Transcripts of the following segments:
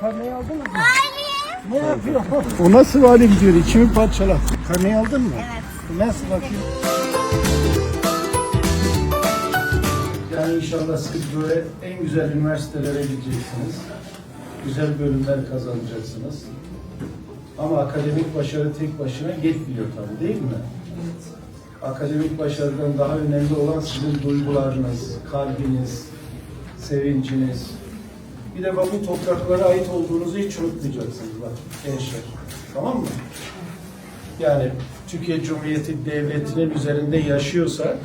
karneyi aldın mı? Hayır. Ne yapıyor? o nasıl hale gidiyor? İçimi parçala. Karneyi aldın mı? Evet. Nasıl bakayım? Yani inşallah siz böyle en güzel üniversitelere gideceksiniz. Güzel bölümler kazanacaksınız. Ama akademik başarı tek başına yetmiyor tabii değil mi? Akademik başarıdan daha önemli olan sizin duygularınız, kalbiniz, sevinciniz. Bir de bak bu topraklara ait olduğunuzu hiç unutmayacaksınız bak gençler. Tamam mı? Yani Türkiye Cumhuriyeti Devleti'nin üzerinde yaşıyorsak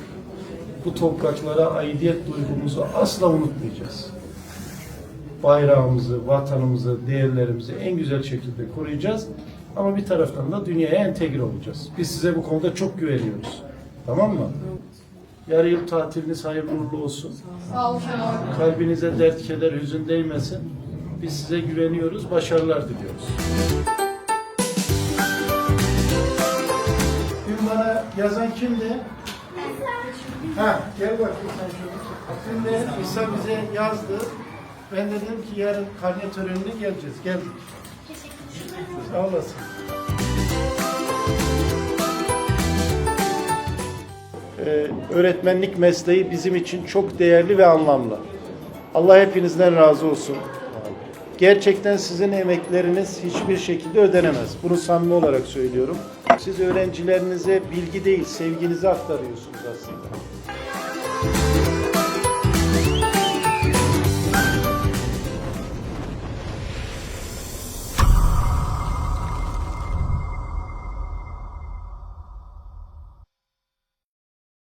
bu topraklara aidiyet duygumuzu asla unutmayacağız. Bayrağımızı, vatanımızı, değerlerimizi en güzel şekilde koruyacağız. Ama bir taraftan da dünyaya entegre olacağız. Biz size bu konuda çok güveniyoruz. Tamam mı? Yarı yıl tatiliniz hayırlı uğurlu olsun. Sağ ol hocam. Kalbinize dert, keder, hüzün değmesin. Biz size güveniyoruz, başarılar diliyoruz. Dün bana yazan kimdi? Ha, gel bakayım sen şöyle. Dün de İsa bize yazdı. Ben de dedim ki yarın karne törenine geleceğiz. Geldik. Sağ olasın. Öğretmenlik mesleği bizim için çok değerli ve anlamlı. Allah hepinizden razı olsun. Gerçekten sizin emekleriniz hiçbir şekilde ödenemez. Bunu samimi olarak söylüyorum. Siz öğrencilerinize bilgi değil, sevginizi aktarıyorsunuz aslında.